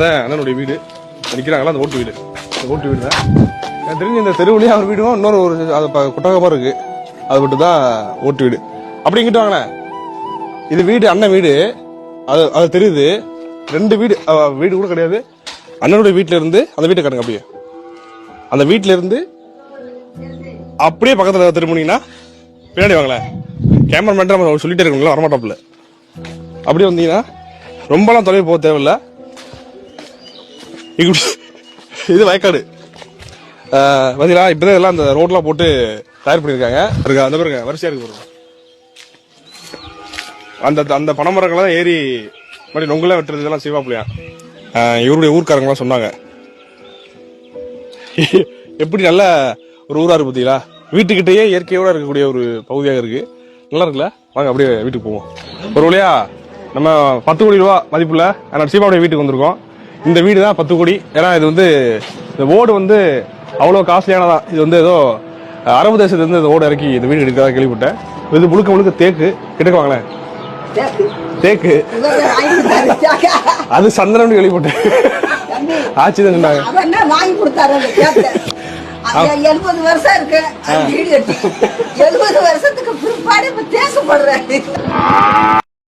அதான் அண்ணனுடைய வீடு. நிற்கிறாங்களா அந்த ஓட்டு வீடு. அந்த ஓட்டு வீடு தான். எனக்கு தெரிஞ்சு இந்த தெருவுலேயே அவர் வீடும் இன்னொரு ஒரு அது குட்டகமாக இருக்குது அது மட்டும் தான் ஓட்டு வீடு. அப்படிங்கிட்டு வாங்கண்ணே இது வீடு அண்ணன் வீடு. அது அது தெரியுது. ரெண்டு வீடு வீடு கூட கிடையாது. அண்ணனுடைய வீட்டில் இருந்து அந்த வீட்டை காட்டுங்க அப்படியே. அந்த வீட்டில் இருந்து அப்படியே பக்கத்தில் திரும்பினீங்கன்னா பின்னாடி வாங்களேன். கேமராமேன் நம்ம சொல்லிட்டே இருக்கணுங்களா வரமாட்டாப்புல. அப்படியே வந்தீங்கன்னா ரொம்பலாம் தொலைவு போக தேவையில்ல. இது வயக்காடு. ஆஹ் பாத்தீங்களா இப்பதான் எல்லாம் அந்த ரோட்லாம் போட்டு தயார் பண்ணியிருக்காங்க இருக்கா அந்த பாருங்க வரிசையா இருக்கு பாருங்க. அந்த அந்த பனைமரங்கள்லாம் ஏறி மறுபடி நொங்கலாம் வெட்டுறது இதெல்லாம் சிவாப்புலையா இவருடைய ஊர்க்காரங்களாம் சொன்னாங்க. எப்படி நல்ல ஒரு ஊரா இருக்கு பாத்தீங்களா? வீட்டுக்கிட்டேயே இயற்கையோட இருக்கக்கூடிய ஒரு பகுதியாக இருக்கு. நல்லா இருக்குல்ல? வாங்க அப்படியே வீட்டுக்கு போவோம். ஒரு வழியா நம்ம பத்து கோடி ரூபா மதிப்புள்ள ஆனால் சீமாவுடைய வீட்டுக்கு வந்திருக்கோம். இந்த வீடு தான் பத்து கோடி. ஏன்னா இது வந்து இந்த ஓடு வந்து அவ்வளோ காஸ்ட்லியானதான் இது வந்து ஏதோ அரபு தேசத்துலேருந்து இந்த ஓடு இறக்கி இந்த வீடு எடுக்கிறதா கேள்விப்பட்டேன். இது முழுக்க முழுக்க தேக்கு. கிட்டக்க வாங்களேன் தேக்கு. அது சந்தனம் கேள்விப்பட்டேன். ஆச்சு தான் சொன்னாங்க. வாங்கி கொடுத்தாரு எழுபது வருஷம் இருக்கு. எழுபது வருஷத்துக்கு பிற்பாடு இப்ப